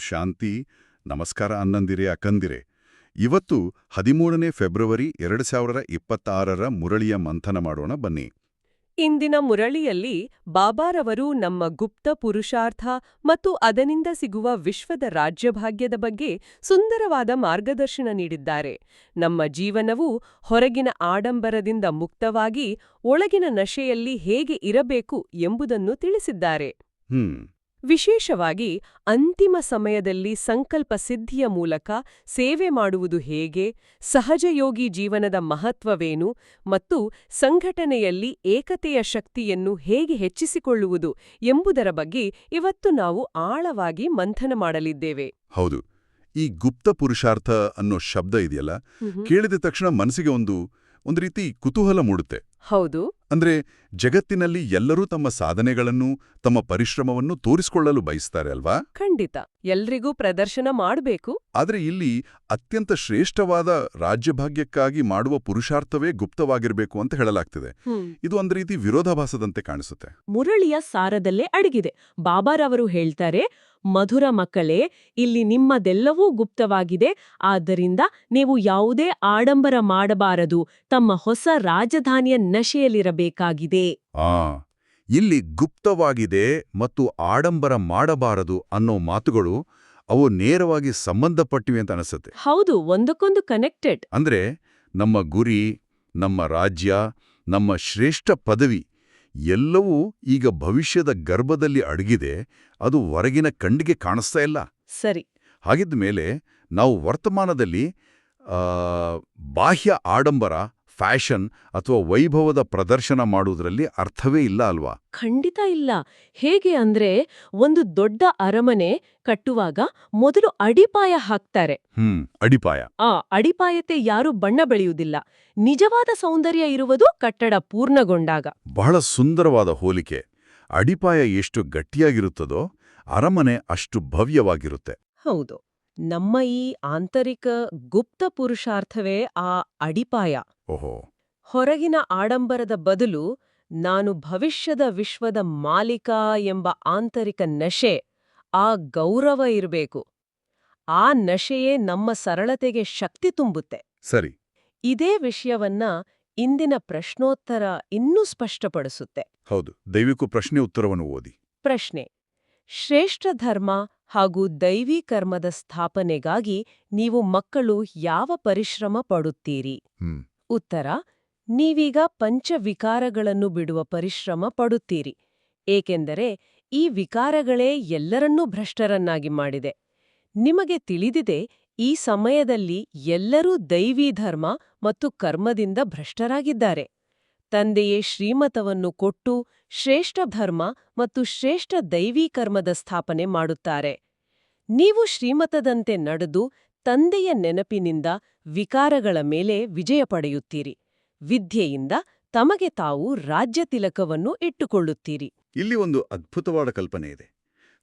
ಶಾಂತಿ ನಮಸ್ಕಾರ ಅನ್ನಂದಿರೆ ಅಕ್ಕಂದಿರೆ ಇವತ್ತು ಹದಿಮೂರನೇ ಫೆಬ್ರವರಿ ಎರಡು ಸಾವಿರದ ಇಪ್ಪತ್ತಾರರ ಮುರಳಿಯ ಮಂಥನ ಮಾಡೋಣ ಬನ್ನಿ. ಇಂದಿನ ಮುರಳಿಯಲ್ಲಿ ಬಾಬಾರವರು ನಮ್ಮ ಗುಪ್ತ ಪುರುಷಾರ್ಥ ಮತ್ತು ಅದನಿಂದ ಸಿಗುವ ವಿಶ್ವದ ರಾಜ್ಯಭಾಗ್ಯದ ಬಗ್ಗೆ ಸುಂದರವಾದ ಮಾರ್ಗದರ್ಶನ ನೀಡಿದ್ದಾರೆ. ನಮ್ಮ ಜೀವನವು ಹೊರಗಿನ ಆಡಂಬರದಿಂದ ಮುಕ್ತವಾಗಿ ಒಳಗಿನ ನಶೆಯಲ್ಲಿ ಹೇಗೆ ಇರಬೇಕು ಎಂಬುದನ್ನು ತಿಳಿಸಿದ್ದಾರೆ. ಹ್ಮ್. ವಿಶೇಷವಾಗಿ ಅಂತಿಮ ಸಮಯದಲ್ಲಿ ಸಂಕಲ್ಪ ಸಿದ್ಧಿಯ ಮೂಲಕ ಸೇವೆ ಮಾಡುವುದು ಹೇಗೆ ಸಹಜಯೋಗಿ ಜೀವನದ ಮಹತ್ವವೇನು ಮತ್ತು ಸಂಘಟನೆಯಲ್ಲಿ ಏಕತೆಯ ಶಕ್ತಿಯನ್ನು ಹೇಗೆ ಹೆಚ್ಚಿಸಿಕೊಳ್ಳುವುದು ಎಂಬುದರ ಬಗ್ಗೆ ಇವತ್ತು ನಾವು ಆಳವಾಗಿ ಮಂಥನ ಮಾಡಲಿದ್ದೇವೆ. ಹೌದು ಈ ಗುಪ್ತ ಪುರುಷಾರ್ಥ ಅನ್ನೋ ಶಬ್ದ ಇದೆಯಲ್ಲ? ಕೇಳಿದ ತಕ್ಷಣ ಮನಸ್ಸಿಗೆ ಒಂದು ಒಂದು ರೀತಿ ಕುತೂಹಲ ಮೂಡುತ್ತೆ. ಹೌದು. ಅಂದ್ರೆ ಜಗತ್ತಿನಲ್ಲಿ ಎಲ್ಲರೂ ತಮ್ಮ ಸಾಧನೆಗಳನ್ನು ತಮ್ಮ ಪರಿಶ್ರಮವನ್ನು ತೋರಿಸಿಕೊಳ್ಳಲು ಬಯಸ್ತಾರೆ ಅಲ್ವಾ? ಖಂಡಿತ. ಎಲ್ರಿಗೂ ಪ್ರದರ್ಶನ ಮಾಡಬೇಕು. ಆದರೆ ಇಲ್ಲಿ ಅತ್ಯಂತ ಶ್ರೇಷ್ಠವಾದ ರಾಜ್ಯಭಾಗ್ಯಕ್ಕಾಗಿ ಮಾಡುವ ಪುರುಷಾರ್ಥವೇ ಗುಪ್ತವಾಗಿರಬೇಕು ಅಂತ ಹೇಳಲಾಗ್ತಿದೆ. ಇದು ಒಂದು ರೀತಿ ವಿರೋಧಾಭಾಸದಂತೆ ಕಾಣಿಸುತ್ತೆ. ಮುರಳಿಯ ಸಾರದಲ್ಲೇ ಅಡಗಿದೆ. ಬಾಬಾರವರು ಹೇಳ್ತಾರೆ ಮಧುರ ಮಕ್ಕಳೇ ಇಲ್ಲಿ ನಿಮ್ಮದೆಲ್ಲವೂ ಗುಪ್ತವಾಗಿದೆ. ಆದ್ದರಿಂದ ನೀವು ಯಾವುದೇ ಆಡಂಬರ ಮಾಡಬಾರದು. ತಮ್ಮ ಹೊಸ ರಾಜಧಾನಿಯ ನಶೆಯಲ್ಲಿರಬೇಕಾಗಿದೆ. ಆ. ಇಲ್ಲಿ ಗುಪ್ತವಾಗಿದೆ ಮತ್ತು ಆಡಂಬರ ಮಾಡಬಾರದು ಅನ್ನೋ ಮಾತುಗಳು ಅವು ನೇರವಾಗಿ ಸಂಬಂಧಪಟ್ಟಿವೆ ಅಂತ ಅನಿಸುತ್ತೆ. ಹೌದು ಒಂದಕ್ಕೊಂದು ಕನೆಕ್ಟೆಡ್ ಅಂದ್ರೆ ನಮ್ಮ ಗುರಿ ನಮ್ಮ ರಾಜ್ಯ ನಮ್ಮ ಶ್ರೇಷ್ಠ ಪದವಿ ಎಲ್ಲವೂ ಈಗ ಭವಿಷ್ಯದ ಗರ್ಭದಲ್ಲಿ ಅಡಗಿದೆ ಅದು ಹೊರಗಿನ ಕಣ್ಣಿಗೆ ಕಾಣಿಸ್ತಾ ಇಲ್ಲ. ಸರಿ. ಹಾಗಿದ್ದ ಮೇಲೆ ನಾವು ವರ್ತಮಾನದಲ್ಲಿ ಆ, ಬಾಹ್ಯ ಆಡಂಬರ ಫ್ಯಾಷನ್ ಅಥವಾ ವೈಭವದ ಪ್ರದರ್ಶನ ಮಾಡುವುದರಲ್ಲಿ ಅರ್ಥವೇ ಇಲ್ಲ ಅಲ್ವಾ? ಖಂಡಿತ ಇಲ್ಲ. ಹೇಗೆ ಅಂದ್ರೆ ಒಂದು ದೊಡ್ಡ ಅರಮನೆ ಕಟ್ಟುವಾಗ ಮೊದಲು ಅಡಿಪಾಯ ಹಾಕ್ತಾರೆ. ಹ್ಮ್ ಅಡಿಪಾಯ. ಆ ಅಡಿಪಾಯತೆ ಯಾರು ಬಣ್ಣ ಬೆಳೆಯುವುದಿಲ್ಲ. ನಿಜವಾದ ಸೌಂದರ್ಯ ಇರುವುದು ಕಟ್ಟಡ ಪೂರ್ಣಗೊಂಡಾಗ. ಬಹಳ ಸುಂದರವಾದ ಹೋಲಿಕೆ. ಅಡಿಪಾಯ ಎಷ್ಟು ಗಟ್ಟಿಯಾಗಿರುತ್ತದೋ ಅರಮನೆ ಅಷ್ಟು ಭವ್ಯವಾಗಿರುತ್ತೆ. ಹೌದು. ನಮ್ಮ ಈ ಆಂತರಿಕ ಗುಪ್ತ ಪುರುಷಾರ್ಥವೇ ಆ ಅಡಿಪಾಯ. ಓಹೋ. ಹೊರಗಿನ ಆಡಂಬರದ ಬದಲು ನಾನು ಭವಿಷ್ಯದ ವಿಶ್ವದ ಮಾಲೀಕ ಎಂಬ ಆಂತರಿಕ ನಶೆ ಆ ಗೌರವ ಇರಬೇಕು. ಆ ನಶೆಯೇ ನಮ್ಮ ಸರಳತೆಗೆ ಶಕ್ತಿ ತುಂಬುತ್ತೆ. ಸರಿ. ಇದೇ ವಿಷಯವನ್ನ ಇಂದಿನ ಪ್ರಶ್ನೋತ್ತರ ಇನ್ನೂ ಸ್ಪಷ್ಟಪಡಿಸುತ್ತೆ. ಹೌದು ದೈವಿಕ ಪ್ರಶ್ನೆ ಉತ್ತರವನ್ನು ಓದಿ. ಪ್ರಶ್ನೆ. ಶ್ರೇಷ್ಠ ಧರ್ಮ ಹಾಗೂ ದೈವಿ ಕರ್ಮದ ಸ್ಥಾಪನೆಗಾಗಿ ನೀವು ಮಕ್ಕಳು ಯಾವ ಪರಿಶ್ರಮ ಪಡುತ್ತೀರಿ? ಉತ್ತರ ನೀವೀಗ ಪಂಚವಿಕಾರಗಳನ್ನು ಬಿಡುವ ಪರಿಶ್ರಮ ಪಡುತ್ತೀರಿ ಏಕೆಂದರೆ ಈ ವಿಕಾರಗಳೇ ಎಲ್ಲರನ್ನೂ ಭ್ರಷ್ಟರನ್ನಾಗಿ ಮಾಡಿದೆ. ನಿಮಗೆ ತಿಳಿದಿದೆ ಈ ಸಮಯದಲ್ಲಿ ಎಲ್ಲರೂ ದೈವೀ ಧರ್ಮ ಮತ್ತು ಕರ್ಮದಿಂದ ಭ್ರಷ್ಟರಾಗಿದ್ದಾರೆ. ತಂದೆಯೇ ಶ್ರೀಮತವನ್ನು ಕೊಟ್ಟು ಶ್ರೇಷ್ಠ ಧರ್ಮ ಮತ್ತು ಶ್ರೇಷ್ಠ ದೈವೀ ಕರ್ಮದ ಸ್ಥಾಪನೆ ಮಾಡುತ್ತಾರೆ. ನೀವು ಶ್ರೀಮತದಂತೆ ನಡೆದು ತಂದೆಯ ನೆನಪಿನಿಂದ ವಿಕಾರಗಳ ಮೇಲೆ ವಿಜಯ ಪಡೆಯುತ್ತೀರಿ. ವಿದ್ಯೆಯಿಂದ ತಮಗೆ ತಾವು ರಾಜ್ಯ ತಿಲಕವನ್ನು ಇಟ್ಟುಕೊಳ್ಳುತ್ತೀರಿ. ಇಲ್ಲಿ ಒಂದು ಅದ್ಭುತವಾದ ಕಲ್ಪನೆ ಇದೆ.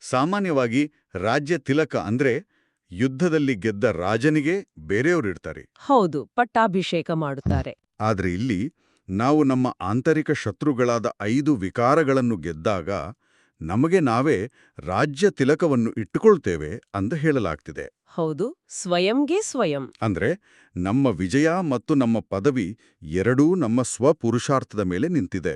ಸಾಮಾನ್ಯವಾಗಿ ರಾಜ್ಯ ತಿಲಕ ಅಂದ್ರೆ ಯುದ್ಧದಲ್ಲಿ ಗೆದ್ದ ರಾಜನಿಗೆ ಬೇರೆಯವರಿಡ್ತಾರೆ ಹೌದು ಪಟ್ಟಾಭಿಷೇಕ ಮಾಡುತ್ತಾರೆ. ಆದ್ರೆ ಇಲ್ಲಿ ನಾವು ನಮ್ಮ ಆಂತರಿಕ ಶತ್ರುಗಳಾದ ಐದು ವಿಕಾರಗಳನ್ನು ಗೆದ್ದಾಗ ನಮಗೆ ನಾವೇ ರಾಜ್ಯ ತಿಲಕವನ್ನು ಇಟ್ಟುಕೊಳ್ತೇವೆ ಅಂತ ಹೇಳಲಾಗ್ತಿದೆ. ಹೌದು ಸ್ವಯಂಗೆ ಸ್ವಯಂ. ಅಂದ್ರೆ ನಮ್ಮ ವಿಜಯ ಮತ್ತು ನಮ್ಮ ಪದವಿ ಎರಡೂ ನಮ್ಮ ಸ್ವಪುರುಷಾರ್ಥದ ಮೇಲೆ ನಿಂತಿದೆ.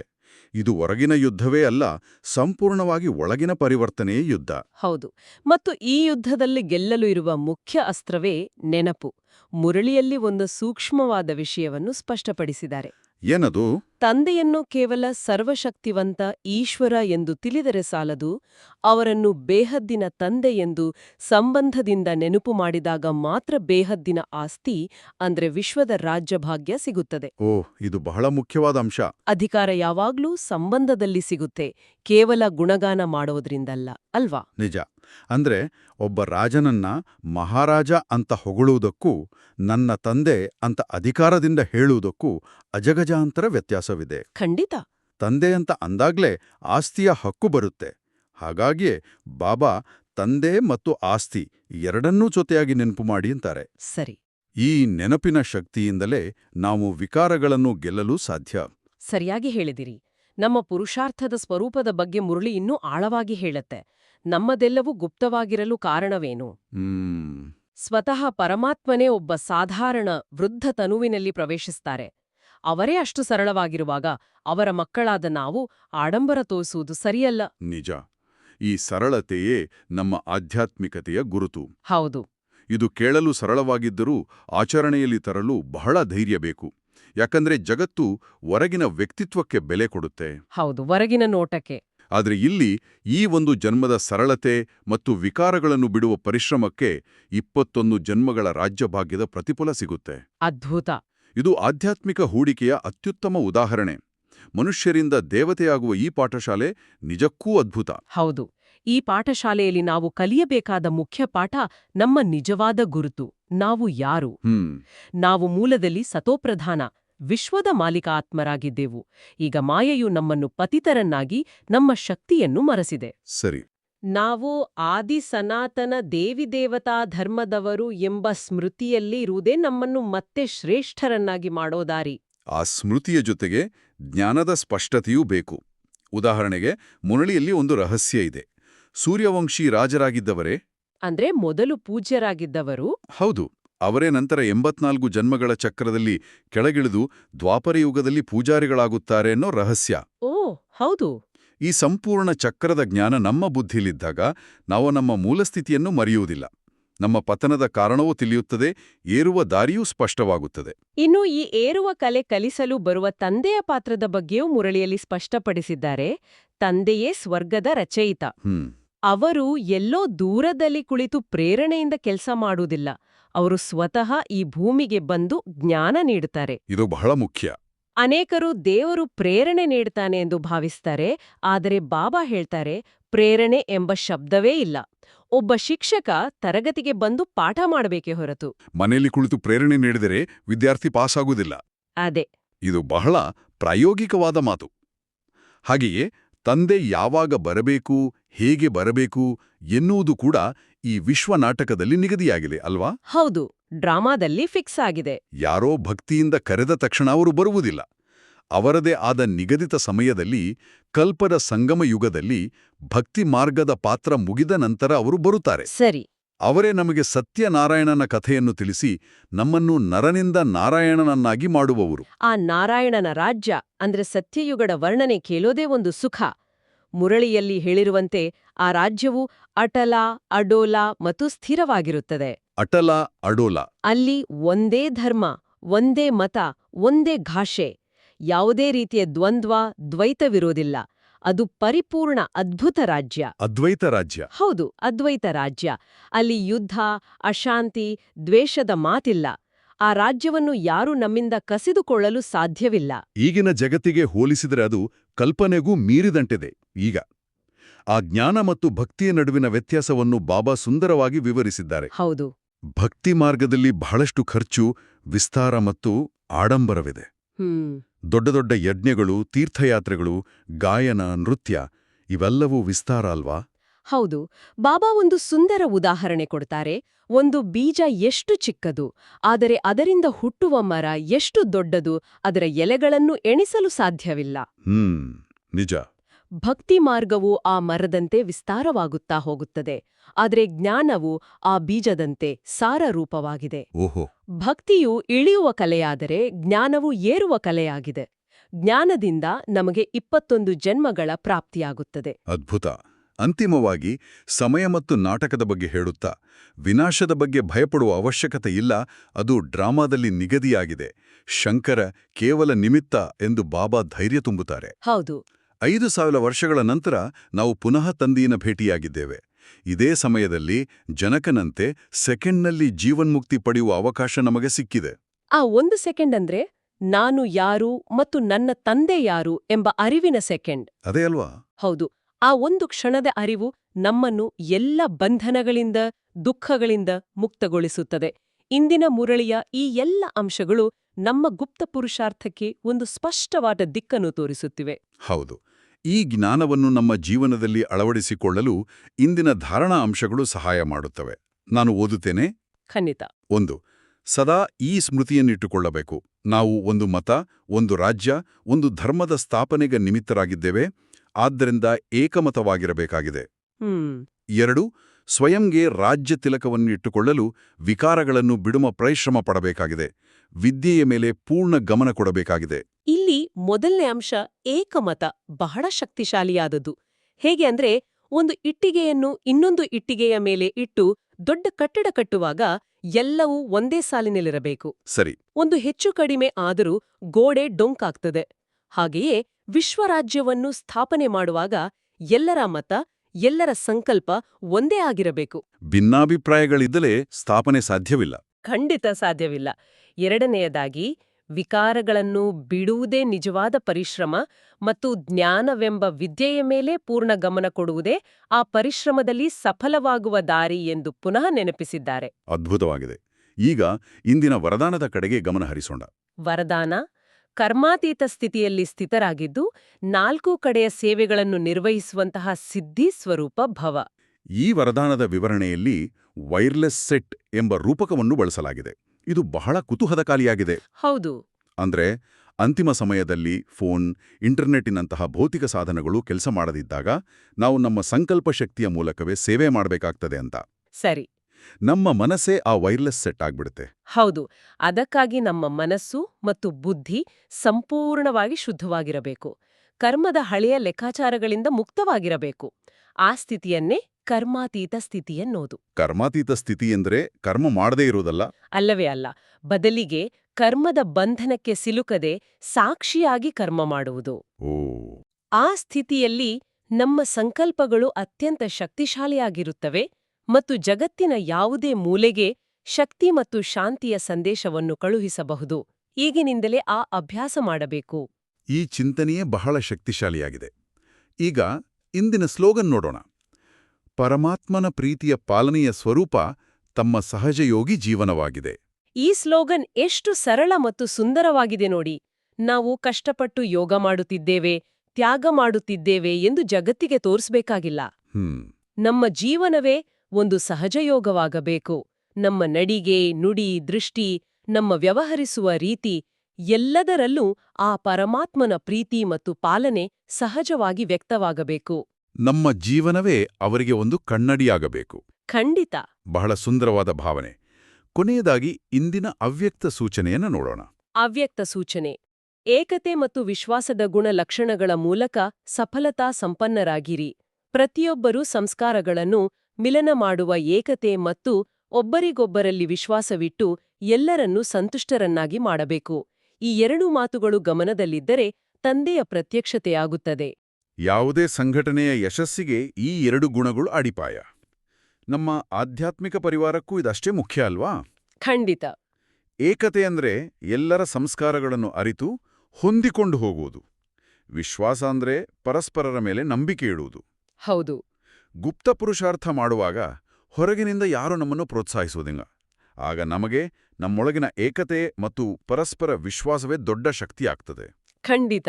ಇದು ಹೊರಗಿನ ಯುದ್ಧವೇ ಅಲ್ಲ ಸಂಪೂರ್ಣವಾಗಿ ಒಳಗಿನ ಪರಿವರ್ತನೆಯೇ ಯುದ್ಧ. ಹೌದು ಮತ್ತು ಈ ಯುದ್ಧದಲ್ಲಿ ಗೆಲ್ಲಲು ಇರುವ ಮುಖ್ಯ ಅಸ್ತ್ರವೇ ನೆನಪು. ಮುರಳಿಯಲ್ಲಿ ಒಂದು ಸೂಕ್ಷ್ಮವಾದ ವಿಷಯವನ್ನು ಸ್ಪಷ್ಟಪಡಿಸಿದ್ದಾರೆ. ಏನದು? ತಂದೆಯನ್ನು ಕೇವಲ ಸರ್ವಶಕ್ತಿವಂತ ಈಶ್ವರ ಎಂದು ತಿಳಿದರೆ ಸಾಲದು ಅವರನ್ನು ಬೇಹದ್ದಿನ ತಂದೆ ಎಂದು ಸಂಬಂಧದಿಂದ ನೆನಪು ಮಾಡಿದಾಗ ಮಾತ್ರ ಬೇಹದ್ದಿನ ಆಸ್ತಿ ಅಂದ್ರೆ ವಿಶ್ವದ ರಾಜ್ಯಭಾಗ್ಯ ಸಿಗುತ್ತದೆ. ಓ ಇದು ಬಹಳ ಮುಖ್ಯವಾದ ಅಂಶ. ಅಧಿಕಾರ ಯಾವಾಗ್ಲೂ ಸಂಬಂಧದಲ್ಲಿ ಸಿಗುತ್ತೆ ಕೇವಲ ಗುಣಗಾನ ಮಾಡೋದ್ರಿಂದಲ್ಲ ಅಲ್ವಾ? ನಿಜ. ಅಂದ್ರೆ ಒಬ್ಬ ರಾಜನನ್ನ ಮಹಾರಾಜ ಅಂತ ಹೊಗಳುವುದಕ್ಕೂ ನನ್ನ ತಂದೆ ಅಂತ ಅಧಿಕಾರದಿಂದ ಹೇಳುವುದಕ್ಕೂ ಅಜಗಜಾಂತರ ವ್ಯತ್ಯಾಸವಿದೆ. ಖಂಡಿತ. ತಂದೆ ಅಂತ ಅಂದಾಗ್ಲೇ ಆಸ್ತಿಯ ಹಕ್ಕು ಬರುತ್ತೆ. ಹಾಗಾಗಿಯೇ ಬಾಬಾ ತಂದೆ ಮತ್ತು ಆಸ್ತಿ ಎರಡನ್ನೂ ಜೊತೆಯಾಗಿ ನೆನಪು ಮಾಡಿ ಅಂತಾರೆ. ಸರಿ. ಈ ನೆನಪಿನ ಶಕ್ತಿಯಿಂದಲೇ ನಾವು ವಿಕಾರಗಳನ್ನು ಗೆಲ್ಲಲು ಸಾಧ್ಯ. ಸರಿಯಾಗಿ ಹೇಳಿದಿರಿ. ನಮ್ಮ ಪುರುಷಾರ್ಥದ ಸ್ವರೂಪದ ಬಗ್ಗೆ ಮುರಳಿ ಇನ್ನೂ ಆಳವಾಗಿ ಹೇಳತ್ತೆ. ನಮ್ಮದೆಲ್ಲವೂ ಗುಪ್ತವಾಗಿರಲು ಕಾರಣವೇನು? ಸ್ವತಃ ಪರಮಾತ್ಮನೇ ಒಬ್ಬ ಸಾಧಾರಣ ವೃದ್ಧ ತನುವಿನಲ್ಲಿ ಪ್ರವೇಶಿಸ್ತಾರೆ. ಅವರೇ ಅಷ್ಟು ಸರಳವಾಗಿರುವಾಗ ಅವರ ಮಕ್ಕಳಾದ ನಾವು ಆಡಂಬರ ತೋರಿಸುವುದು ಸರಿಯಲ್ಲ. ನಿಜ. ಈ ಸರಳತೆಯೇ ನಮ್ಮ ಆಧ್ಯಾತ್ಮಿಕತೆಯ ಗುರುತು. ಹೌದು. ಇದು ಕೇಳಲು ಸರಳವಾಗಿದ್ದರೂ ಆಚರಣೆಯಲ್ಲಿ ತರಲು ಬಹಳ ಧೈರ್ಯ ಬೇಕು. ಯಾಕಂದ್ರೆ ಜಗತ್ತು ಹೊರಗಿನ ವ್ಯಕ್ತಿತ್ವಕ್ಕೆ ಬೆಲೆ ಕೊಡುತ್ತೆ. ಹೌದು ಹೊರಗಿನ ನೋಟಕ್ಕೆ. ಆದರೆ ಇಲ್ಲಿ ಈ ಒಂದು ಜನ್ಮದ ಸರಳತೆ ಮತ್ತು ವಿಕಾರಗಳನ್ನು ಬಿಡುವ ಪರಿಶ್ರಮಕ್ಕೆ ಇಪ್ಪತ್ತೊಂದು ಜನ್ಮಗಳ ರಾಜ್ಯಭಾಗ್ಯದ ಪ್ರತಿಫಲ ಸಿಗುತ್ತೆ. ಅದ್ಭುತ. ಇದು ಆಧ್ಯಾತ್ಮಿಕ ಹೂಡಿಕೆಯ ಅತ್ಯುತ್ತಮ ಉದಾಹರಣೆ. ಮನುಷ್ಯರಿಂದ ದೇವತೆಯಾಗುವ ಈ ಪಾಠಶಾಲೆ ನಿಜಕ್ಕೂ ಅದ್ಭುತ. ಹೌದು. ಈ ಪಾಠಶಾಲೆಯಲ್ಲಿ ನಾವು ಕಲಿಯಬೇಕಾದ ಮುಖ್ಯ ಪಾಠ ನಮ್ಮ ನಿಜವಾದ ಗುರುತು ನಾವು ಯಾರು? ನಾವು ಮೂಲದಲ್ಲಿ ಸತೋಪ್ರಧಾನ ವಿಶ್ವದ ಮಾಲೀಕ ಆತ್ಮರಾಗಿದ್ದೆವು ಈಗ ಮಾಯೆಯು ನಮ್ಮನ್ನು ಪತಿತರನ್ನಾಗಿ ನಮ್ಮ ಶಕ್ತಿಯನ್ನು ಮರೆಸಿದೆ. ಸರಿ. ನಾವು ಆದಿ ಸನಾತನ ದೇವಿದೇವತಾ ಧರ್ಮದವರು ಎಂಬ ಸ್ಮೃತಿಯಲ್ಲಿ ಇರುವುದೇ ನಮ್ಮನ್ನು ಮತ್ತೆ ಶ್ರೇಷ್ಠರನ್ನಾಗಿ ಮಾಡೋ ದಾರಿ ಆ ಸ್ಮೃತಿಯ ಜೊತೆಗೆ ಜ್ಞಾನದ ಸ್ಪಷ್ಟತೆಯೂ ಬೇಕು. ಉದಾಹರಣೆಗೆ ಮುರಳಿಯಲ್ಲಿ ಒಂದು ರಹಸ್ಯ ಇದೆ. ಸೂರ್ಯವಂಶಿ ರಾಜರಾಗಿದ್ದವರೇ? ಅಂದ್ರೆ ಮೊದಲು ಪೂಜ್ಯರಾಗಿದ್ದವರು? ಹೌದು. ಅವರೇ ನಂತರ ಎಂಬತ್ನಾಲ್ಕು ಜನ್ಮಗಳ ಚಕ್ರದಲ್ಲಿ ಕೆಳಗಿಳಿದು ದ್ವಾಪರಯುಗದಲ್ಲಿ ಪೂಜಾರಿಗಳಾಗುತ್ತಾರೆ ಅನ್ನೋ ರಹಸ್ಯ. ಓ ಹೌದು. ಈ ಸಂಪೂರ್ಣ ಚಕ್ರದ ಜ್ಞಾನ ನಮ್ಮ ಬುದ್ಧಿಲಿದ್ದಾಗ ನಾವು ನಮ್ಮ ಮೂಲಸ್ಥಿತಿಯನ್ನು ಮರೆಯುವುದಿಲ್ಲ. ನಮ್ಮ ಪತನದ ಕಾರಣವೂ ತಿಳಿಯುತ್ತದೆ ಏರುವ ದಾರಿಯೂ ಸ್ಪಷ್ಟವಾಗುತ್ತದೆ. ಇನ್ನು ಈ ಏರುವ ಕಲೆ ಕಲಿಸಲು ಬರುವ ತಂದೆಯ ಪಾತ್ರದ ಬಗ್ಗೆಯೂ ಮುರಳಿಯಲ್ಲಿ ಸ್ಪಷ್ಟಪಡಿಸಿದ್ದಾರೆ ತಂದೆಯೇ ಸ್ವರ್ಗದ ರಚಯಿತ. ಅವರು ಎಲ್ಲೋ ದೂರದಲ್ಲಿ ಕುಳಿತು ಪ್ರೇರಣೆಯಿಂದ ಕೆಲಸ ಮಾಡುವುದಿಲ್ಲ ಅವರು ಸ್ವತಃ ಈ ಭೂಮಿಗೆ ಬಂದು ಜ್ಞಾನ ನೀಡುತ್ತಾರೆ. ಇದು ಬಹಳ ಮುಖ್ಯ. ಅನೇಕರು ದೇವರು ಪ್ರೇರಣೆ ನೀಡ್ತಾನೆ ಎಂದು ಭಾವಿಸ್ತಾರೆ ಆದರೆ ಬಾಬಾ ಹೇಳ್ತಾರೆ ಪ್ರೇರಣೆ ಎಂಬ ಶಬ್ದವೇ ಇಲ್ಲ. ಒಬ್ಬ ಶಿಕ್ಷಕ ತರಗತಿಗೆ ಬಂದು ಪಾಠ ಮಾಡಬೇಕೆ ಹೊರತು. ಮನೆಯಲ್ಲಿ ಕುಳಿತು ಪ್ರೇರಣೆ ನೀಡಿದರೆ ವಿದ್ಯಾರ್ಥಿ ಪಾಸ್ ಆಗುವುದಿಲ್ಲ ಅದೇ. ಇದು ಬಹಳ ಪ್ರಾಯೋಗಿಕವಾದ ಮಾತು. ಹಾಗೆಯೇ ತಂದೆ ಯಾವಾಗ ಬರಬೇಕು ಹೇಗೆ ಬರಬೇಕು ಎನ್ನುವುದು ಕೂಡ ಈ ವಿಶ್ವ ನಾಟಕದಲ್ಲಿ ನಿಗದಿಯಾಗಿದೆ ಅಲ್ವಾ? ಹೌದು ಡ್ರಾಮಾದಲ್ಲಿ ಫಿಕ್ಸ್ ಆಗಿದೆ. ಯಾರೋ ಭಕ್ತಿಯಿಂದ ಕರೆದ ತಕ್ಷಣ ಅವರು ಬರುವುದಿಲ್ಲ. ಅವರದೇ ಆದ ನಿಗದಿತ ಸಮಯದಲ್ಲಿ ಕಲ್ಪದ ಸಂಗಮ ಯುಗದಲ್ಲಿ ಭಕ್ತಿ ಮಾರ್ಗದ ಪಾತ್ರ ಮುಗಿದ ನಂತರ ಅವರು ಬರುತ್ತಾರೆ. ಸರಿ. ಅವರೇ ನಮಗೆ ಸತ್ಯನಾರಾಯಣನ ಕಥೆಯನ್ನು ತಿಳಿಸಿ ನಮ್ಮನ್ನು ನರನಿಂದ ನಾರಾಯಣನನ್ನಾಗಿ ಮಾಡುವವರು. ಆ ನಾರಾಯಣನ ರಾಜ್ಯ ಅಂದ್ರೆ ಸತ್ಯಯುಗದ ವರ್ಣನೆ ಕೇಳೋದೇ ಒಂದು ಸುಖ. ಮುರಳಿಯಲ್ಲಿ ಹೇಳಿರುವಂತೆ ಆ ರಾಜ್ಯವು ಅಟಲ ಅಡೋಲ ಮತ್ತು ಸ್ಥಿರವಾಗಿರುತ್ತದೆ. ಅಟಲ ಅಡೋಲ. ಅಲ್ಲಿ ಒಂದೇ ಧರ್ಮ ಒಂದೇ ಮತ ಒಂದೇ ಭಾಷೆ ಯಾವುದೇ ರೀತಿಯ ದ್ವಂದ್ವ ದ್ವೈತವಿರೋದಿಲ್ಲ. ಅದು ಪರಿಪೂರ್ಣ ಅದ್ಭುತ ರಾಜ್ಯ. ಅದ್ವೈತ ರಾಜ್ಯ. ಹೌದು ಅದ್ವೈತ ರಾಜ್ಯ. ಅಲ್ಲಿ ಯುದ್ಧ ಅಶಾಂತಿ ದ್ವೇಷದ ಮಾತಿಲ್ಲ. ಆ ರಾಜ್ಯವನ್ನು ಯಾರೂ ನಮ್ಮಿಂದ ಕಸಿದುಕೊಳ್ಳಲು ಸಾಧ್ಯವಿಲ್ಲ. ಈಗಿನ ಜಗತ್ತಿಗೆ ಹೋಲಿಸಿದರೆ ಅದು ಕಲ್ಪನೆಗೂ ಮೀರಿದಂಟಿದೆ. ಈಗ. ಆ ಜ್ಞಾನ ಮತ್ತು ಭಕ್ತಿಯ ನಡುವಿನ ವ್ಯತ್ಯಾಸವನ್ನು ಬಾಬಾ ಸುಂದರವಾಗಿ ವಿವರಿಸಿದ್ದಾರೆ. ಹೌದು. ಭಕ್ತಿ ಮಾರ್ಗದಲ್ಲಿ ಬಹಳಷ್ಟು ಖರ್ಚು ವಿಸ್ತಾರ ಮತ್ತು ಆಡಂಬರವಿದೆ. ದೊಡ್ಡ ದೊಡ್ಡ ಯಜ್ಞಗಳು ತೀರ್ಥಯಾತ್ರೆಗಳು ಗಾಯನ ನೃತ್ಯ ಇವೆಲ್ಲವೂ ವಿಸ್ತಾರ ಅಲ್ವಾ? ಹೌದು. ಬಾಬಾ ಒಂದು ಸುಂದರ ಉದಾಹರಣೆ ಕೊಡ್ತಾರೆ. ಒಂದು ಬೀಜ ಎಷ್ಟು ಚಿಕ್ಕದು ಆದರೆ ಅದರಿಂದ ಹುಟ್ಟುವ ಮರ ಎಷ್ಟು ದೊಡ್ಡದು ಅದರ ಎಲೆಗಳನ್ನು ಎಣಿಸಲು ಸಾಧ್ಯವಿಲ್ಲ. ಹ್ಮ್ ನಿಜ. ಭಕ್ತಿ ಮಾರ್ಗವು ಆ ಮರದಂತೆ ವಿಸ್ತಾರವಾಗುತ್ತಾ ಹೋಗುತ್ತದೆ ಆದರೆ ಜ್ಞಾನವು ಆ ಬೀಜದಂತೆ ಸಾರರೂಪವಾಗಿದೆ. ಓಹೋ. ಭಕ್ತಿಯು ಇಳಿಯುವ ಕಲೆಯಾದರೆ ಜ್ಞಾನವು ಏರುವ ಕಲೆಯಾಗಿದೆ. ಜ್ಞಾನದಿಂದ ನಮಗೆ ಇಪ್ಪತ್ತೊಂದು ಜನ್ಮಗಳ ಪ್ರಾಪ್ತಿಯಾಗುತ್ತದೆ. ಅದ್ಭುತ. ಅಂತಿಮವಾಗಿ ಸಮಯ ಮತ್ತು ನಾಟಕದ ಬಗ್ಗೆ ಹೇಳುತ್ತಾ ವಿನಾಶದ ಬಗ್ಗೆ ಭಯಪಡುವ ಅವಶ್ಯಕತೆ ಇಲ್ಲ ಅದು ಡ್ರಾಮಾದಲ್ಲಿ ನಿಗದಿಯಾಗಿದೆ. ಶಂಕರ ಕೇವಲ ನಿಮಿತ್ತ ಎಂದು ಬಾಬಾ ಧೈರ್ಯ ತುಂಬುತ್ತಾರೆ. ಹೌದು. ಐದು ಸಾವಿರ ವರ್ಷಗಳ ನಂತರ ನಾವು ಪುನಃ ತಂದೀನ ಭೇಟಿಯಾಗಿದ್ದೇವೆ. ಇದೇ ಸಮಯದಲ್ಲಿ ಜನಕನಂತೆ ಸೆಕೆಂಡ್ನಲ್ಲಿ ಜೀವನ್ಮುಕ್ತಿ ಪಡೆಯುವ ಅವಕಾಶ ನಮಗೆ ಸಿಕ್ಕಿದೆ. ಆ ಒಂದು ಸೆಕೆಂಡ್ ಅಂದ್ರೆ ನಾನು ಯಾರು ಮತ್ತು ನನ್ನ ತಂದೆ ಯಾರು ಎಂಬ ಅರಿವಿನ ಸೆಕೆಂಡ್. ಅದೇ ಅಲ್ವಾ? ಹೌದು. ಆ ಒಂದು ಕ್ಷಣದ ಅರಿವು ನಮ್ಮನ್ನು ಎಲ್ಲ ಬಂಧನಗಳಿಂದ ದುಃಖಗಳಿಂದ ಮುಕ್ತಗೊಳಿಸುತ್ತದೆ. ಇಂದಿನ ಮುರಳಿಯ ಈ ಎಲ್ಲ ಅಂಶಗಳು ನಮ್ಮ ಗುಪ್ತ ಪುರುಷಾರ್ಥಕ್ಕೆ ಒಂದು ಸ್ಪಷ್ಟವಾದ ದಿಕ್ಕನ್ನು ತೋರಿಸುತ್ತಿವೆ. ಹೌದು. ಈ ಜ್ಞಾನವನ್ನು ನಮ್ಮ ಜೀವನದಲ್ಲಿ ಅಳವಡಿಸಿಕೊಳ್ಳಲು ಇಂದಿನ ಧಾರಣಾ ಅಂಶಗಳು ಸಹಾಯ ಮಾಡುತ್ತವೆ. ನಾನು ಓದುತ್ತೇನೆ. ಖಂಡಿತ. ಒಂದು ಸದಾ ಈ ಸ್ಮೃತಿಯನ್ನಿಟ್ಟುಕೊಳ್ಳಬೇಕು. ನಾವು ಒಂದು ಮತ ಒಂದು ರಾಜ್ಯ ಒಂದು ಧರ್ಮದ ಸ್ಥಾಪನೆಗೆ ನಿಮಿತ್ತರಾಗಿದ್ದೇವೆ. ಆದ್ದರಿಂದ ಏಕಮತವಾಗಿರಬೇಕಾಗಿದೆ. ಎರಡು ಸ್ವಯಂಗೆ ರಾಜ್ಯ ತಿಲಕವನ್ನಿಟ್ಟುಕೊಳ್ಳಲು ವಿಕಾರಗಳನ್ನು ಬಿಡುವ ಪರಿಶ್ರಮ ಪಡಬೇಕಾಗಿದೆ. ವಿದ್ಯೆಯ ಮೇಲೆ ಪೂರ್ಣ ಗಮನ ಕೊಡಬೇಕಾಗಿದೆ. ಇಲ್ಲಿ ಮೊದಲನೇ ಅಂಶ ಏಕಮತ ಬಹಳ ಶಕ್ತಿಶಾಲಿಯಾದದ್ದು. ಹೇಗೆ ಅಂದ್ರೆ ಒಂದು ಇಟ್ಟಿಗೆಯನ್ನು ಇನ್ನೊಂದು ಇಟ್ಟಿಗೆಯ ಮೇಲೆ ಇಟ್ಟು ದೊಡ್ಡ ಕಟ್ಟಡ ಕಟ್ಟುವಾಗ ಎಲ್ಲವೂ ಒಂದೇ ಸಾಲಿನಲ್ಲಿರಬೇಕು. ಸರಿ. ಒಂದು ಹೆಚ್ಚು ಕಡಿಮೆ ಆದರೂ ಗೋಡೆ ಡೊಂಕಾಗ್ತದೆ. ಹಾಗೆಯೇ ವಿಶ್ವರಾಜ್ಯವನ್ನು ಸ್ಥಾಪನೆ ಮಾಡುವಾಗ ಎಲ್ಲರ ಮತ ಎಲ್ಲರ ಸಂಕಲ್ಪ ಒಂದೇ ಆಗಿರಬೇಕು. ಭಿನ್ನಾಭಿಪ್ರಾಯಗಳಿದ್ದಲೇ ಸ್ಥಾಪನೆ ಸಾಧ್ಯವಿಲ್ಲ. ಖಂಡಿತ ಸಾಧ್ಯವಿಲ್ಲ. ಎರಡನೆಯದಾಗಿ ವಿಕಾರಗಳನ್ನು ಬಿಡುವುದೇ ನಿಜವಾದ ಪರಿಶ್ರಮ ಮತ್ತು ಜ್ಞಾನವೆಂಬ ವಿದ್ಯೆಯ ಮೇಲೆ ಪೂರ್ಣ ಗಮನ ಕೊಡುವುದೇ ಆ ಪರಿಶ್ರಮದಲ್ಲಿ ಸಫಲವಾಗುವ ದಾರಿ ಎಂದು ಪುನಃ ನೆನಪಿಸಿದ್ದಾರೆ. ಅದ್ಭುತವಾಗಿದೆ. ಈಗ ಇಂದಿನ ವರದಾನದ ಕಡೆಗೆ ಗಮನ ಹರಿಸೋಣ. ವರದಾನ ಕರ್ಮಾತೀತ ಸ್ಥಿತಿಯಲ್ಲಿ ಸ್ಥಿತರಾಗಿದ್ದು ನಾಲ್ಕು ಕಡೆಯ ಸೇವೆಗಳನ್ನು ನಿರ್ವಹಿಸುವಂತಹ ಸಿದ್ಧಿ ಸ್ವರೂಪ ಭವ. ಈ ವರದಾನದ ವಿವರಣೆಯಲ್ಲಿ ವೈರ್ಲೆಸ್ ಸೆಟ್ ಎಂಬ ರೂಪಕವನ್ನು ಬಳಸಲಾಗಿದೆ. ಇದು ಬಹಳ ಕುತೂಹಲಕಾರಿಯಾಗಿದೆ. ಹೌದು. ಅಂದ್ರೆ ಅಂತಿಮ ಸಮಯದಲ್ಲಿ ಫೋನ್ ಇಂಟರ್ನೆಟ್ಟಿನಂತಹ ಭೌತಿಕ ಸಾಧನಗಳು ಕೆಲಸ ಮಾಡದಿದ್ದಾಗ ನಾವು ನಮ್ಮ ಸಂಕಲ್ಪ ಶಕ್ತಿಯ ಮೂಲಕವೇ ಸೇವೆ ಮಾಡಬೇಕಾಗ್ತದೆ ಅಂತ. ಸರಿ. ನಮ್ಮ ಮನಸ್ಸೇ ಆ ವೈರ್ಲೆಸ್ ಸೆಟ್ ಆಗ್ಬಿಡುತ್ತೆ. ಹೌದು. ಅದಕ್ಕಾಗಿ ನಮ್ಮ ಮನಸ್ಸು ಮತ್ತು ಬುದ್ಧಿ ಸಂಪೂರ್ಣವಾಗಿ ಶುದ್ಧವಾಗಿರಬೇಕು. ಕರ್ಮದ ಹಳೆಯ ಲೆಕ್ಕಾಚಾರಗಳಿಂದ ಮುಕ್ತವಾಗಿರಬೇಕು. ಆ ಸ್ಥಿತಿಯನ್ನೇ ಕರ್ಮಾತೀತ ಸ್ಥಿತಿ ಸ್ಥಿತಿಯನ್ನೋದು ಕರ್ಮಾತೀತ ಸ್ಥಿತಿ ಎಂದರೆ ಕರ್ಮ ಮಾಡದೇ ಇರೋದಲ್ಲ ಅಲ್ಲವೇ ಅಲ್ಲ. ಬದಲಿಗೆ ಕರ್ಮದ ಬಂಧನಕ್ಕೆ ಸಿಲುಕದೆ ಸಾಕ್ಷಿಯಾಗಿ ಕರ್ಮ ಮಾಡುವುದು. ಓ. ಆ ಸ್ಥಿತಿಯಲ್ಲಿ ನಮ್ಮ ಸಂಕಲ್ಪಗಳು ಅತ್ಯಂತ ಶಕ್ತಿಶಾಲಿಯಾಗಿರುತ್ತವೆ ಮತ್ತು ಜಗತ್ತಿನ ಯಾವುದೇ ಮೂಲೆಗೆ ಶಕ್ತಿ ಮತ್ತು ಶಾಂತಿಯ ಸಂದೇಶವನ್ನು ಕಳುಹಿಸಬಹುದು. ಈಗಿನಿಂದಲೇ ಆ ಅಭ್ಯಾಸ ಮಾಡಬೇಕು. ಈ ಚಿಂತನೆಯೇ ಬಹಳ ಶಕ್ತಿಶಾಲಿಯಾಗಿದೆ. ಈಗ ಇಂದಿನ ಸ್ಲೋಗನ್ ನೋಡೋಣ. ಪರಮಾತ್ಮನ ಪ್ರೀತಿಯ ಪಾಲನೆಯ ಸ್ವರೂಪ ತಮ್ಮ ಸಹಜಯೋಗಿ ಜೀವನವಾಗಿದೆ. ಈ ಸ್ಲೋಗನ್ ಎಷ್ಟು ಸರಳ ಮತ್ತು ಸುಂದರವಾಗಿದೆ ನೋಡಿ. ನಾವು ಕಷ್ಟಪಟ್ಟು ಯೋಗ ಮಾಡುತ್ತಿದ್ದೇವೆ ತ್ಯಾಗ ಮಾಡುತ್ತಿದ್ದೇವೆ ಎಂದು ಜಗತ್ತಿಗೆ ತೋರಿಸಬೇಕಾಗಿಲ್ಲ. ನಮ್ಮ ಜೀವನವೇ ಒಂದು ಸಹಜಯೋಗವಾಗಬೇಕು. ನಮ್ಮ ನಡಿಗೆ ನುಡಿ ದೃಷ್ಟಿ ನಮ್ಮ ವ್ಯವಹರಿಸುವ ರೀತಿ ಎಲ್ಲದರಲ್ಲೂ ಆ ಪರಮಾತ್ಮನ ಪ್ರೀತಿ ಮತ್ತು ಪಾಲನೆ ಸಹಜವಾಗಿ ವ್ಯಕ್ತವಾಗಬೇಕು. ನಮ್ಮ ಜೀವನವೇ ಅವರಿಗೆ ಒಂದು ಕನ್ನಡಿಯಾಗಬೇಕು. ಖಂಡಿತ. ಬಹಳ ಸುಂದರವಾದ ಭಾವನೆ. ಕೊನೆಯದಾಗಿ ಇಂದಿನ ಅವ್ಯಕ್ತ ಸೂಚನೆಯನ್ನು ನೋಡೋಣ. ಅವ್ಯಕ್ತ ಸೂಚನೆ. ಏಕತೆ ಮತ್ತು ವಿಶ್ವಾಸದ ಗುಣಲಕ್ಷಣಗಳ ಮೂಲಕ ಸಫಲತಾ ಸಂಪನ್ನರಾಗಿರಿ. ಪ್ರತಿಯೊಬ್ಬರೂ ಸಂಸ್ಕಾರಗಳನ್ನು ಮಿಲನ ಮಾಡುವ ಏಕತೆ ಮತ್ತು ಒಬ್ಬರಿಗೊಬ್ಬರಲ್ಲಿ ವಿಶ್ವಾಸವಿಟ್ಟು ಎಲ್ಲರನ್ನೂ ಸಂತುಷ್ಟರನ್ನಾಗಿ ಮಾಡಬೇಕು. ಈ ಎರಡು ಮಾತುಗಳು ಗಮನದಲ್ಲಿದ್ದರೆ ತಂದೆಯ ಪ್ರತ್ಯಕ್ಷತೆಯಾಗುತ್ತದೆ. ಯಾವುದೇ ಸಂಘಟನೆಯ ಯಶಸ್ಸಿಗೆ ಈ ಎರಡು ಗುಣಗಳು ಅಡಿಪಾಯ. ನಮ್ಮ ಆಧ್ಯಾತ್ಮಿಕ ಪರಿವಾರಕ್ಕೂ ಇದಷ್ಟೇ ಮುಖ್ಯ ಅಲ್ವಾ? ಖಂಡಿತ. ಏಕತೆ ಅಂದ್ರೆ ಎಲ್ಲರ ಸಂಸ್ಕಾರಗಳನ್ನು ಅರಿತು ಹೊಂದಿಕೊಂಡು ಹೋಗುವುದು. ವಿಶ್ವಾಸ ಅಂದ್ರೆ ಪರಸ್ಪರರ ಮೇಲೆ ನಂಬಿಕೆ ಇಡುವುದು. ಹೌದು. ಗುಪ್ತ ಪುರುಷಾರ್ಥ ಮಾಡುವಾಗ ಹೊರಗಿನಿಂದ ಯಾರು ನಮ್ಮನ್ನು ಪ್ರೋತ್ಸಾಹಿಸುವುದಿಲ್ಲ. ಆಗ ನಮಗೆ ನಮ್ಮೊಳಗಿನ ಏಕತೆ ಮತ್ತು ಪರಸ್ಪರ ವಿಶ್ವಾಸವೇ ದೊಡ್ಡ ಶಕ್ತಿಯಾಗ್ತದೆ. ಖಂಡಿತ.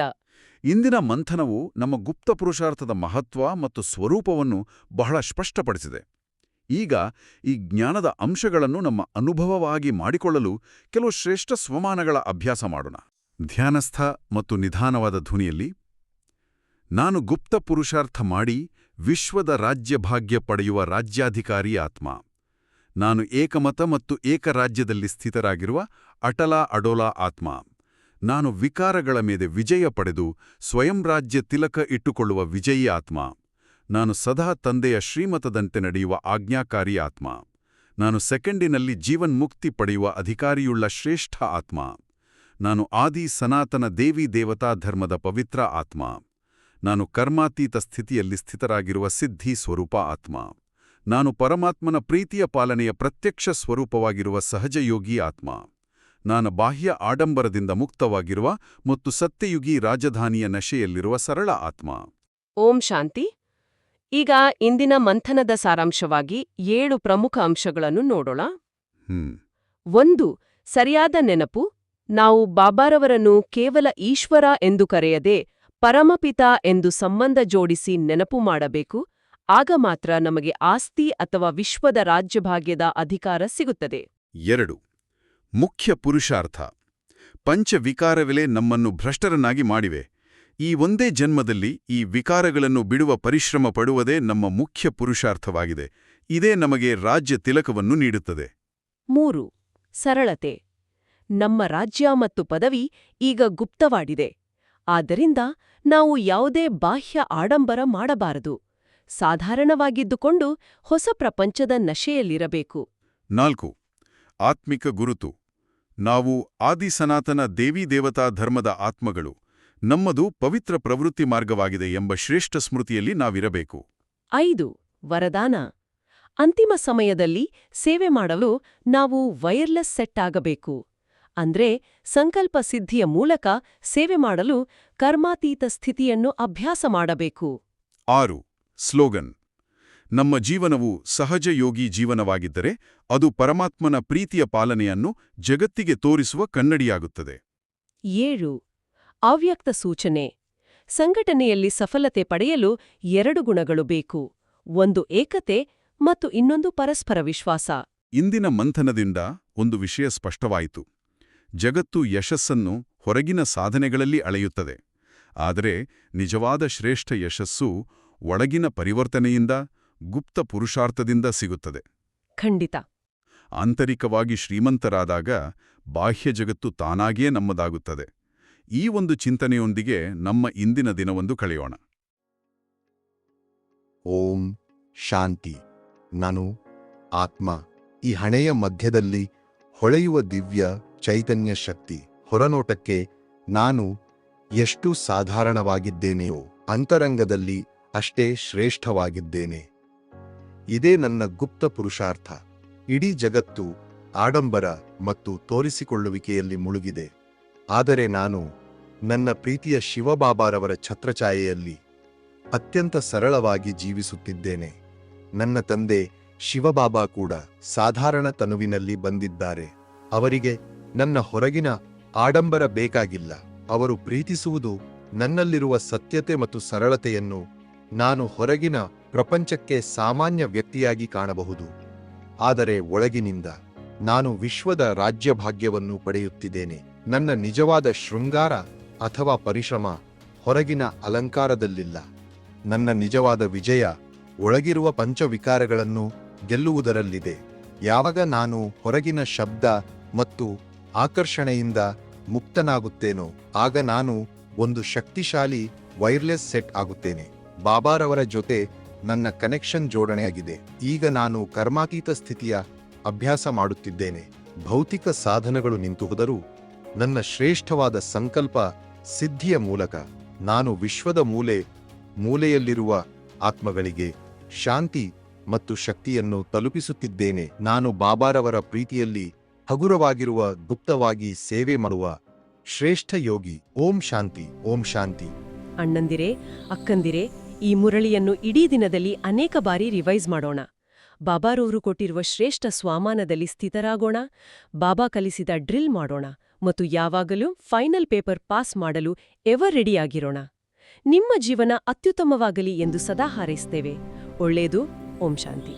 ಇಂದಿನ ಮಂಥನವು ನಮ್ಮ ಗುಪ್ತ ಪುರುಷಾರ್ಥದ ಮಹತ್ವ ಮತ್ತು ಸ್ವರೂಪವನ್ನು ಬಹಳ ಸ್ಪಷ್ಟಪಡಿಸಿದೆ. ಈಗ ಈ ಜ್ಞಾನದ ಅಂಶಗಳನ್ನು ನಮ್ಮ ಅನುಭವವಾಗಿ ಮಾಡಿಕೊಳ್ಳಲು ಕೆಲವು ಶ್ರೇಷ್ಠ ಸ್ವಮಾನಗಳ ಅಭ್ಯಾಸ ಮಾಡೋಣ. ಧ್ಯಾನಸ್ಥ ಮತ್ತು ನಿಧಾನವಾದ ಧ್ವನಿಯಲ್ಲಿ, ನಾನು ಗುಪ್ತ ಪುರುಷಾರ್ಥ ಮಾಡಿ ವಿಶ್ವದ ರಾಜ್ಯಭಾಗ್ಯ ಪಡೆಯುವ ರಾಜ್ಯಾಧಿಕಾರಿ ಆತ್ಮ. ನಾನು ಏಕಮತ ಮತ್ತು ಏಕರಾಜ್ಯದಲ್ಲಿ ಸ್ಥಿತರಾಗಿರುವ ಅಟಲ ಅಡೋಲಾ ಆತ್ಮ. ನಾನು ವಿಕಾರಗಳ ಮೇಲೆ ವಿಜಯ ಪಡೆದು ಸ್ವಯಂ ರಾಜ್ಯ ತಿಲಕ ಇಟ್ಟುಕೊಳ್ಳುವ ವಿಜಯಿ ಆತ್ಮ. ನಾನು ಸದಾ ತಂದೆಯ ಶ್ರೀಮತದಂತೆ ನಡೆಯುವ ಆಜ್ಞಾಕಾರಿ ಆತ್ಮ. ನಾನು ಸೆಕೆಂಡಿನಲ್ಲಿ ಜೀವನ್ಮುಕ್ತಿ ಪಡೆಯುವ ಅಧಿಕಾರಿಯುಳ್ಳ ಶ್ರೇಷ್ಠ ಆತ್ಮ. ನಾನು ಆದಿ ಸನಾತನ ದೇವಿ ದೇವತಾ ಧರ್ಮದ ಪವಿತ್ರ ಆತ್ಮ. ನಾನು ಕರ್ಮಾತೀತ ಸ್ಥಿತಿಯಲ್ಲಿ ಸ್ಥಿತರಾಗಿರುವ ಸಿದ್ಧಿ ಸ್ವರೂಪ ಆತ್ಮ. ನಾನು ಪರಮಾತ್ಮನ ಪ್ರೀತಿಯ ಪಾಲನೆಯ ಪ್ರತ್ಯಕ್ಷ ಸ್ವರೂಪವಾಗಿರುವ ಸಹಜಯೋಗಿ ಆತ್ಮ. ನಾನು ಬಾಹ್ಯ ಆಡಂಬರದಿಂದ ಮುಕ್ತವಾಗಿರುವ ಮತ್ತು ಸತ್ಯಯುಗಿ ರಾಜಧಾನಿಯ ನಶೆಯಲ್ಲಿರುವ ಸರಳ ಆತ್ಮ. ಓಂ ಶಾಂತಿ. ಈಗ ಇಂದಿನ ಮಂಥನದ ಸಾರಾಂಶವಾಗಿ ಏಳು ಪ್ರಮುಖ ಅಂಶಗಳನ್ನು ನೋಡೋಣ. ಹ್ಮ್. ಒಂದು ಸರಿಯಾದ ನೆನಪು. ನಾವು ಬಾಬಾರವರನ್ನು ಕೇವಲ ಈಶ್ವರ ಎಂದು ಕರೆಯದೆ ಪರಮಪಿತ ಎಂದು ಸಂಬಂಧ ಜೋಡಿಸಿ ನೆನಪು ಮಾಡಬೇಕು. ಆಗ ಮಾತ್ರ ನಮಗೆ ಆಸ್ತಿ ಅಥವಾ ವಿಶ್ವದ ರಾಜ್ಯಭಾಗ್ಯದ ಅಧಿಕಾರ ಸಿಗುತ್ತದೆ. ಎರಡು ಮುಖ್ಯ ಪುರುಷಾರ್ಥ. ಪಂಚವಿಕಾರವೆಲೆ ನಮ್ಮನ್ನು ಭ್ರಷ್ಟರನ್ನಾಗಿ ಮಾಡಿವೆ. ಈ ಒಂದೇ ಜನ್ಮದಲ್ಲಿ ಈ ವಿಕಾರಗಳನ್ನು ಬಿಡುವ ಪರಿಶ್ರಮ ಪಡುವುದೇ ನಮ್ಮ ಮುಖ್ಯ ಪುರುಷಾರ್ಥವಾಗಿದೆ. ಇದೇ ನಮಗೆ ರಾಜ್ಯ ತಿಲಕವನ್ನು ನೀಡುತ್ತದೆ. ಮೂರು. ಸರಳತೆ. ನಮ್ಮ ರಾಜ್ಯ ಮತ್ತು ಪದವಿ ಈಗ ಗುಪ್ತವಾಡಿದೆ ಆದ್ದರಿಂದ ನಾವು ಯಾವುದೇ ಬಾಹ್ಯ ಆಡಂಬರ ಮಾಡಬಾರದು. ಸಾಧಾರಣವಾಗಿದ್ದುಕೊಂಡು ಹೊಸ ಪ್ರಪಂಚದ ನಶೆಯಲ್ಲಿರಬೇಕು. ನಾಲ್ಕು. ಆತ್ಮಿಕ ಗುರುತು. ನಾವು ಆದಿ ಸನಾತನ ದೇವಿ ದೇವತಾ ಧರ್ಮದ ಆತ್ಮಗಳು. ನಮ್ಮದು ಪವಿತ್ರ ಪ್ರವೃತ್ತಿ ಮಾರ್ಗವಾಗಿದೆ ಎಂಬ ಶ್ರೇಷ್ಠ ಸ್ಮೃತಿಯಲ್ಲಿ ನಾವಿರಬೇಕು. ಐದು ವರದಾನ. ಅಂತಿಮ ಸಮಯದಲ್ಲಿ ಸೇವೆ ಮಾಡಲು ನಾವು ವೈರ್ಲೆಸ್ ಸೆಟ್ ಆಗಬೇಕು. ಅಂದ್ರೆ ಸಂಕಲ್ಪ ಸಿದ್ಧಿಯ ಮೂಲಕ ಸೇವೆ ಮಾಡಲು ಕರ್ಮಾತೀತ ಸ್ಥಿತಿಯನ್ನು ಅಭ್ಯಾಸ ಮಾಡಬೇಕು. ಆರು ಸ್ಲೋಗನ್. ನಮ್ಮ ಜೀವನವು ಸಹಜ ಯೋಗಿ ಜೀವನವಾಗಿದ್ದರೆ ಅದು ಪರಮಾತ್ಮನ ಪ್ರೀತಿಯ ಪಾಲನೆಯನ್ನು ಜಗತ್ತಿಗೆ ತೋರಿಸುವ ಕನ್ನಡಿಯಾಗುತ್ತದೆ. ಏಳು. ಅವ್ಯಕ್ತ ಸೂಚನೆ. ಸಂಘಟನೆಯಲ್ಲಿ ಸಫಲತೆ ಪಡೆಯಲು ಎರಡು ಗುಣಗಳು ಬೇಕು. ಒಂದು ಏಕತೆ ಮತ್ತು ಇನ್ನೊಂದು ಪರಸ್ಪರ ವಿಶ್ವಾಸ. ಇಂದಿನ ಮಂಥನದಿಂದ ಒಂದು ವಿಷಯ ಸ್ಪಷ್ಟವಾಯಿತು. ಜಗತ್ತು ಯಶಸ್ಸನ್ನು ಹೊರಗಿನ ಸಾಧನೆಗಳಲ್ಲಿ ಅಳೆಯುತ್ತದೆ. ಆದರೆ ನಿಜವಾದ ಶ್ರೇಷ್ಠ ಯಶಸ್ಸು ಒಳಗಿನ ಪರಿವರ್ತನೆಯಿಂದ ಗುಪ್ತ ಪುರುಷಾರ್ಥದಿಂದ ಸಿಗುತ್ತದೆ. ಖಂಡಿತ. ಆಂತರಿಕವಾಗಿ ಶ್ರೀಮಂತರಾದಾಗ ಬಾಹ್ಯ ಜಗತ್ತು ತಾನಾಗಿಯೇ ನಮ್ಮದಾಗುತ್ತದೆ. ಈ ಒಂದು ಚಿಂತನೆಯೊಂದಿಗೆ ನಮ್ಮ ಇಂದಿನ ದಿನವೊಂದು ಕಳೆಯೋಣ. ಓಂ ಶಾಂತಿ. ನಾನು ಆತ್ಮ. ಈ ಹಣೆಯ ಮಧ್ಯದಲ್ಲಿ ಹೊಳೆಯುವ ದಿವ್ಯ ಚೈತನ್ಯ ಶಕ್ತಿ ಹೊರನೋಟಕ್ಕೆ ನಾನು ಎಷ್ಟು ಸಾಧಾರಣವಾಗಿದ್ದೇನೆಯೋ ಅಂತರಂಗದಲ್ಲಿ ಅಷ್ಟೇ ಶ್ರೇಷ್ಠವಾಗಿದ್ದೇನೆ. ಇದೇ ನನ್ನ ಗುಪ್ತ ಪುರುಷಾರ್ಥ. ಇಡೀ ಜಗತ್ತು ಆಡಂಬರ ಮತ್ತು ತೋರಿಸಿಕೊಳ್ಳುವಿಕೆಯಲ್ಲಿ ಮುಳುಗಿದೆ. ಆದರೆ ನಾನು ನನ್ನ ಪ್ರೀತಿಯ ಶಿವಬಾಬಾರವರ ಛತ್ರಛಾಯೆಯಲ್ಲಿ ಅತ್ಯಂತ ಸರಳವಾಗಿ ಜೀವಿಸುತ್ತಿದ್ದೇನೆ. ನನ್ನ ತಂದೆ ಶಿವಬಾಬಾ ಕೂಡ ಸಾಧಾರಣ ತನುವಿನಲ್ಲಿ ಬಂದಿದ್ದಾರೆ. ಅವರಿಗೆ ನನ್ನ ಹೊರಗಿನ ಆಡಂಬರ ಬೇಕಾಗಿಲ್ಲ. ಅವರು ಪ್ರೀತಿಸುವುದು ನನ್ನಲ್ಲಿರುವ ಸತ್ಯತೆ ಮತ್ತು ಸರಳತೆಯನ್ನು ನಾನು ಹೊರಗಿನ ಪ್ರಪಂಚಕ್ಕೆ ಸಾಮಾನ್ಯ ವ್ಯಕ್ತಿಯಾಗಿ ಕಾಣಬಹುದು. ಆದರೆ ಒಳಗಿನಿಂದ ನಾನು ವಿಶ್ವದ ರಾಜ್ಯಭಾಗ್ಯವನ್ನು ಪಡೆಯುತ್ತಿದ್ದೇನೆ. ನನ್ನ ನಿಜವಾದ ಶೃಂಗಾರ ಅಥವಾ ಪರಿಶ್ರಮ ಹೊರಗಿನ ಅಲಂಕಾರದಲ್ಲಿಲ್ಲ. ನನ್ನ ನಿಜವಾದ ವಿಜಯ ಒಳಗಿರುವ ಪಂಚವಿಕಾರಗಳನ್ನು ಗೆಲ್ಲುವುದರಲ್ಲಿದೆ. ಯಾವಾಗ ನಾನು ಹೊರಗಿನ ಶಬ್ದ ಮತ್ತು ಆಕರ್ಷಣೆಯಿಂದ ಮುಕ್ತನಾಗುತ್ತೇನೋ, ಆಗ ನಾನು ಒಂದು ಶಕ್ತಿಶಾಲಿ ವೈರ್ಲೆಸ್ ಸೆಟ್ ಆಗುತ್ತೇನೆ. ಬಾಬಾರವರ ಜೊತೆ ನನ್ನ ಕನೆಕ್ಷನ್ ಜೋಡಣೆಯಾಗಿದೆ. ಈಗ ನಾನು ಕರ್ಮಾತೀತ ಸ್ಥಿತಿಯ ಅಭ್ಯಾಸ ಮಾಡುತ್ತಿದ್ದೇನೆ. ಭೌತಿಕ ಸಾಧನಗಳು ನಿಂತು ಹೋದರೂ ನನ್ನ ಶ್ರೇಷ್ಠವಾದ ಸಂಕಲ್ಪ ಸಿದ್ಧಿಯ ಮೂಲಕ ನಾನು ವಿಶ್ವದ ಮೂಲೆ, ಮೂಲೆಯಲ್ಲಿರುವ ಆತ್ಮಗಳಿಗೆ ಶಾಂತಿ ಮತ್ತು ಶಕ್ತಿಯನ್ನು ತಲುಪಿಸುತ್ತಿದ್ದೇನೆ. ನಾನು ಬಾಬಾರವರ ಪ್ರೀತಿಯಲ್ಲಿ ಹಗುರವಾಗಿರುವ ಗುಪ್ತವಾಗಿ ಸೇವೆ ಮಾಡುವ ಶ್ರೇಷ್ಠ ಯೋಗಿ. ಓಂ ಶಾಂತಿ ಓಂ ಶಾಂತಿ. ಅಣ್ಣಂದಿರೇ, ಅಕ್ಕಂದಿರೇ ಈ ಮುರಳಿಯನ್ನು ಇಡೀ ದಿನದಲ್ಲಿ ಅನೇಕ ಬಾರಿ ರಿವೈಸ್ ಮಾಡೋಣ. ಬಾಬಾರವರು ಕೊಟ್ಟಿರುವ ಶ್ರೇಷ್ಠ ಸ್ವಾಮಾನದಲ್ಲಿ ಸ್ಥಿತರಾಗೋಣ. ಬಾಬಾ ಕಲಿಸಿದ ಡ್ರಿಲ್ ಮಾಡೋಣ ಮತ್ತು ಯಾವಾಗಲೂ ಫೈನಲ್ ಪೇಪರ್ ಪಾಸ್ ಮಾಡಲು ಎವರ್ ರೆಡಿಯಾಗಿರೋಣ ನಿಮ್ಮ ಜೀವನ ಅತ್ಯುತ್ತಮವಾಗಲಿ ಎಂದು ಸದಾ ಹಾರೈಸ್ತೇವೆ. ಒಳ್ಳೆಯದು. ಓಂ ಶಾಂತಿ.